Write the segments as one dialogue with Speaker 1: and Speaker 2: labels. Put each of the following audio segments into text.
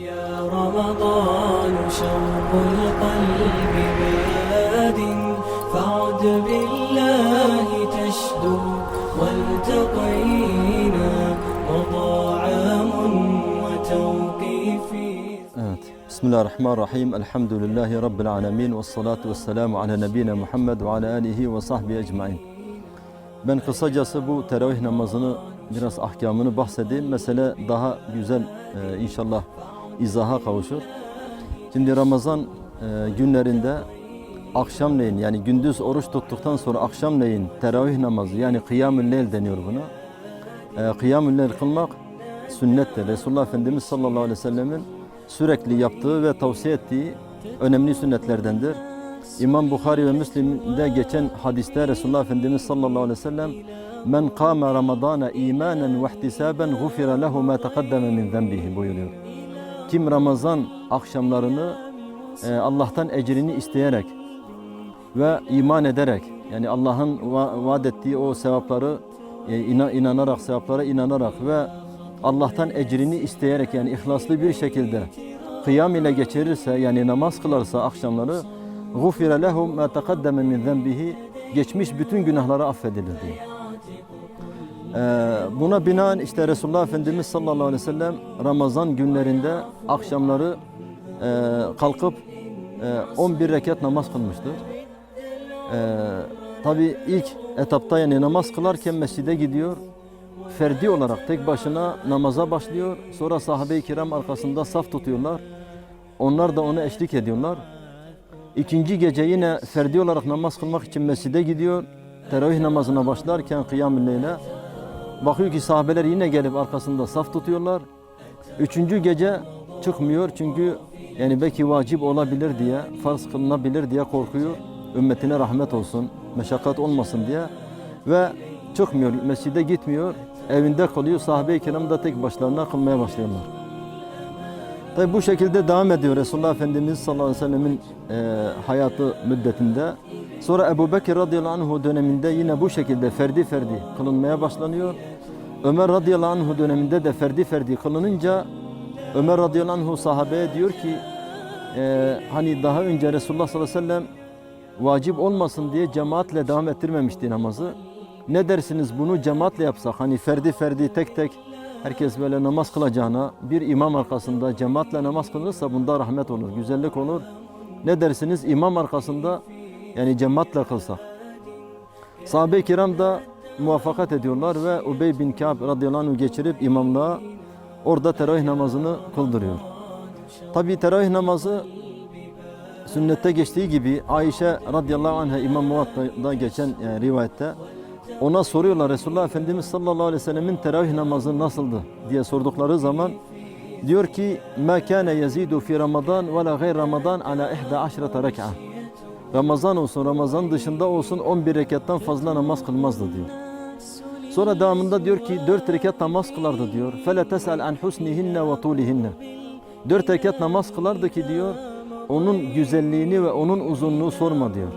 Speaker 1: يا رمضان شوق القلب بلاد فعد بالله تشدو والتقينا وطعام
Speaker 2: وتوقيف. بسم الله الرحمن الرحيم. الحمد لله رب العالمين والصلاة والسلام على نبينا محمد وعلى آله وصحبه أجمعين. Ben kısacası bu teravih namazını biraz ahkamını bahsedeyim. Mesele daha güzel e, inşallah izaha kavuşur. Şimdi Ramazan e, günlerinde akşamleyin yani gündüz oruç tuttuktan sonra akşamleyin teravih namazı yani kıyam-ı leyl deniyor buna. E, kıyam-ı leyl kılmak sünnettir. Resulullah Efendimiz sallallahu aleyhi ve sellemin sürekli yaptığı ve tavsiye ettiği önemli sünnetlerdendir. İmam Bukhari ve Müslim'de geçen hadiste Resulullah Efendimiz sallallahu aleyhi ve sellem Men kâme Ramazana imanen ve ihtisaben gufira lehu ma taqaddeme min zenbihi buyuruyor. Kim Ramazan akşamlarını e, Allah'tan ecrini isteyerek ve iman ederek yani Allah'ın va- vaat ettiği o sevapları e, ina- inanarak sevaplara inanarak ve Allah'tan ecrini isteyerek yani ihlaslı bir şekilde kıyam ile geçirirse yani namaz kılarsa akşamları lehu ma taqaddeme min zenbihi geçmiş bütün günahları affedilir diyor. Ee, buna binaen işte Resulullah Efendimiz sallallahu aleyhi ve sellem Ramazan günlerinde akşamları e, kalkıp e, 11 rekat namaz kılmıştır. Ee, Tabi ilk etapta yani namaz kılarken mescide gidiyor. Ferdi olarak tek başına namaza başlıyor. Sonra sahabe-i kiram arkasında saf tutuyorlar. Onlar da ona eşlik ediyorlar. İkinci gece yine ferdi olarak namaz kılmak için mescide gidiyor. Teravih namazına başlarken kıyam-ı bakıyor ki sahabeler yine gelip arkasında saf tutuyorlar. Üçüncü gece çıkmıyor çünkü yani belki vacip olabilir diye, farz kılınabilir diye korkuyor. Ümmetine rahmet olsun, meşakkat olmasın diye. Ve çıkmıyor, mescide gitmiyor, evinde kalıyor. Sahabe-i kiram da tek başlarına kılmaya başlıyorlar. Tabi bu şekilde devam ediyor Resulullah Efendimiz sallallahu aleyhi ve sellemin e, hayatı müddetinde. Sonra Ebu Bekir radıyallahu anhu döneminde yine bu şekilde ferdi ferdi kılınmaya başlanıyor. Ömer radıyallahu anhu döneminde de ferdi ferdi kılınınca Ömer radıyallahu anhu sahabeye diyor ki e, hani daha önce Resulullah sallallahu aleyhi ve sellem vacip olmasın diye cemaatle devam ettirmemişti namazı. Ne dersiniz bunu cemaatle yapsak hani ferdi ferdi tek tek herkes böyle namaz kılacağına bir imam arkasında cemaatle namaz kılırsa bunda rahmet olur, güzellik olur. Ne dersiniz imam arkasında yani cemaatle kılsak. Sahabe-i kiram da muvaffakat ediyorlar ve Ubey bin Ka'b radıyallahu anh'u geçirip imamlığa orada teravih namazını kıldırıyor. Tabi teravih namazı sünnette geçtiği gibi Ayşe radıyallahu anh'a İmam Muvatta'da geçen e, rivayette ona soruyorlar Resulullah Efendimiz sallallahu aleyhi ve sellemin teravih namazı nasıldı diye sordukları zaman diyor ki ma kana yazidu fi Ramazan ve la gayr Ramazan ala 11 rek'a. Ramazan olsun Ramazan dışında olsun 11 rekattan fazla namaz kılmazdı diyor. Sonra devamında diyor ki 4 rekat namaz kılardı diyor. Fele tesel an ve tulihinne. 4 rekat namaz kılardı ki diyor onun güzelliğini ve onun uzunluğu sorma diyor.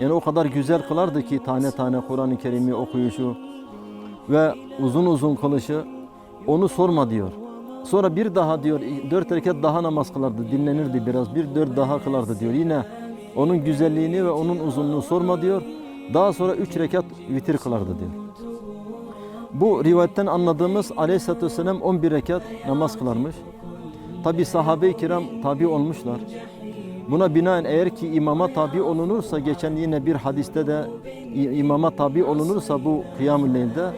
Speaker 2: Yani o kadar güzel kılardı ki tane tane Kur'an-ı Kerim'i okuyuşu ve uzun uzun kılışı onu sorma diyor. Sonra bir daha diyor dört rekat daha namaz kılardı dinlenirdi biraz bir dört daha kılardı diyor. Yine onun güzelliğini ve onun uzunluğunu sorma diyor. Daha sonra üç rekat vitir kılardı diyor. Bu rivayetten anladığımız Aleyhisselatü Vesselam 11 rekat namaz kılarmış. Tabi sahabe-i kiram tabi olmuşlar. Buna binaen eğer ki imama tabi olunursa geçen yine bir hadiste de imama tabi olunursa bu kıyam-ı leylde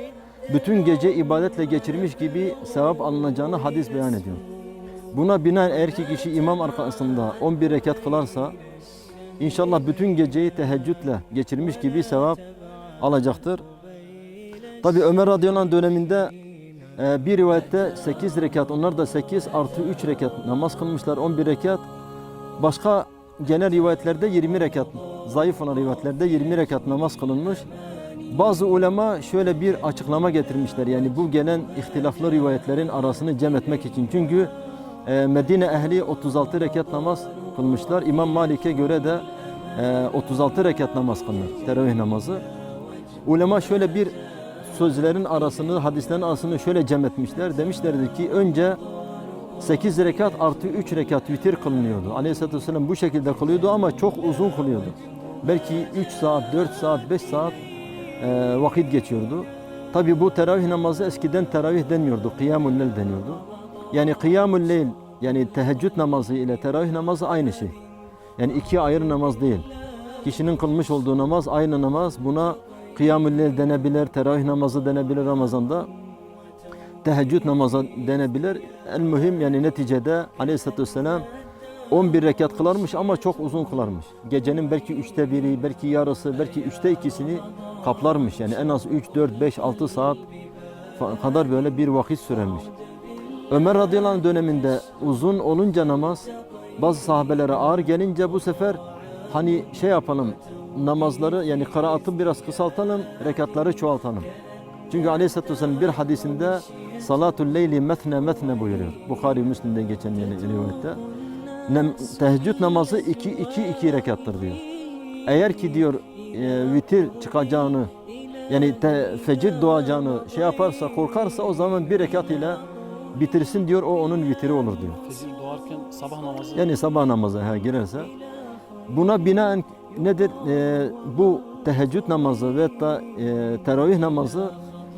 Speaker 2: bütün gece ibadetle geçirmiş gibi sevap alınacağını hadis beyan ediyor. Buna binaen eğer ki kişi imam arkasında 11 rekat kılarsa inşallah bütün geceyi teheccüdle geçirmiş gibi sevap alacaktır. Tabi Ömer radıyallahu döneminde e, bir rivayette 8 rekat, onlar da 8 artı 3 rekat namaz kılmışlar, 11 rekat. Başka genel rivayetlerde 20 rekat, zayıf olan rivayetlerde 20 rekat namaz kılınmış. Bazı ulema şöyle bir açıklama getirmişler. Yani bu gelen ihtilaflı rivayetlerin arasını cem etmek için. Çünkü e, Medine ehli 36 rekat namaz kılmışlar. İmam Malik'e göre de e, 36 rekat namaz kılınır. Teravih namazı. Ulema şöyle bir sözlerin arasını, hadislerin arasını şöyle cem etmişler. Demişlerdir ki önce 8 rekat artı 3 rekat vitir kılınıyordu. Aleyhisselatü Vesselam bu şekilde kılıyordu ama çok uzun kılıyordu. Belki 3 saat, 4 saat, 5 saat e, vakit geçiyordu. Tabi bu teravih namazı eskiden teravih denmiyordu, kıyamul leyl deniyordu. Yani kıyamul leyl yani teheccüd namazı ile teravih namazı aynı şey. Yani iki ayrı namaz değil. Kişinin kılmış olduğu namaz aynı namaz. Buna kıyamul leyl denebilir, teravih namazı denebilir Ramazan'da. Teheccüd namazı denebilir. En mühim yani neticede aleyhissalatü vesselam 11 rekat kılarmış ama çok uzun kılarmış. Gecenin belki üçte biri, belki yarısı, belki üçte ikisini kaplarmış. Yani en az 3, 4, 5, 6 saat kadar böyle bir vakit sürermiş. Ömer radıyallahu anh döneminde uzun olunca namaz bazı sahabelere ağır gelince bu sefer hani şey yapalım namazları yani kıraatı biraz kısaltalım rekatları çoğaltalım. Çünkü aleyhissalatü vesselam bir hadisinde salatul leyli metne metne buyuruyor. Bukhari Müslim'de geçen yani rivayette. Nem, teheccüd namazı iki, iki, iki rekattır diyor. Eğer ki diyor e, vitir çıkacağını yani te, fecir doğacağını şey yaparsa korkarsa o zaman bir rekat ile bitirsin diyor o onun vitiri olur diyor.
Speaker 3: Fecir doğarken sabah namazı
Speaker 2: Yani sabah namazı ha, girerse buna binaen nedir? Ee, bu teheccüd namazı ve da e, teravih namazı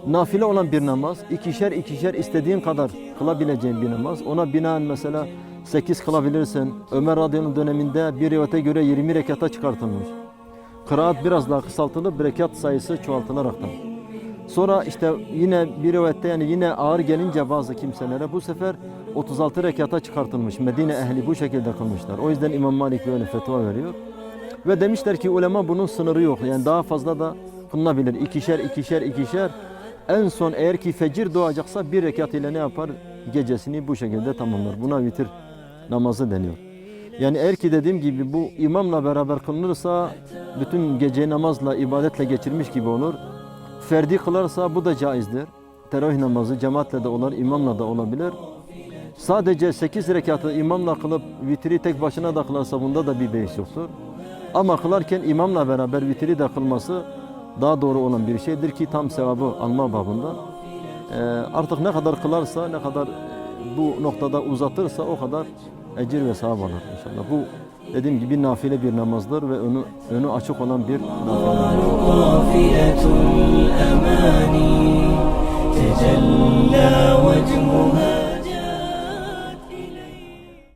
Speaker 2: nafile olan bir namaz. İkişer ikişer istediğin kadar kılabileceğin bir namaz. Ona binaen mesela 8 kılabilirsin. Ömer radıyallahu döneminde bir rivayete göre 20 rekata çıkartılmış. Kıraat biraz daha kısaltılıp rekat sayısı çoğaltılaraktan. Sonra işte yine bir rivayette yani yine ağır gelince bazı kimselere bu sefer 36 rekata çıkartılmış. Medine ehli bu şekilde kılmışlar. O yüzden İmam Malik böyle fetva veriyor. Ve demişler ki ulema bunun sınırı yok. Yani daha fazla da kılınabilir. İkişer, ikişer, ikişer. En son eğer ki fecir doğacaksa bir rekat ile ne yapar? Gecesini bu şekilde tamamlar. Buna vitir namazı deniyor. Yani eğer ki dediğim gibi bu imamla beraber kılınırsa bütün geceyi namazla, ibadetle geçirmiş gibi olur. Ferdi kılarsa bu da caizdir. Teravih namazı cemaatle de olur, imamla da olabilir. Sadece 8 rekatı imamla kılıp vitri tek başına da kılarsa bunda da bir beis yoktur. Ama kılarken imamla beraber vitri de kılması daha doğru olan bir şeydir ki tam sevabı alma babında. Ee, artık ne kadar kılarsa, ne kadar bu noktada uzatırsa o kadar ecir ve sevap alır inşallah. Bu dediğim gibi nafile bir namazdır ve önü, önü açık olan bir nafile.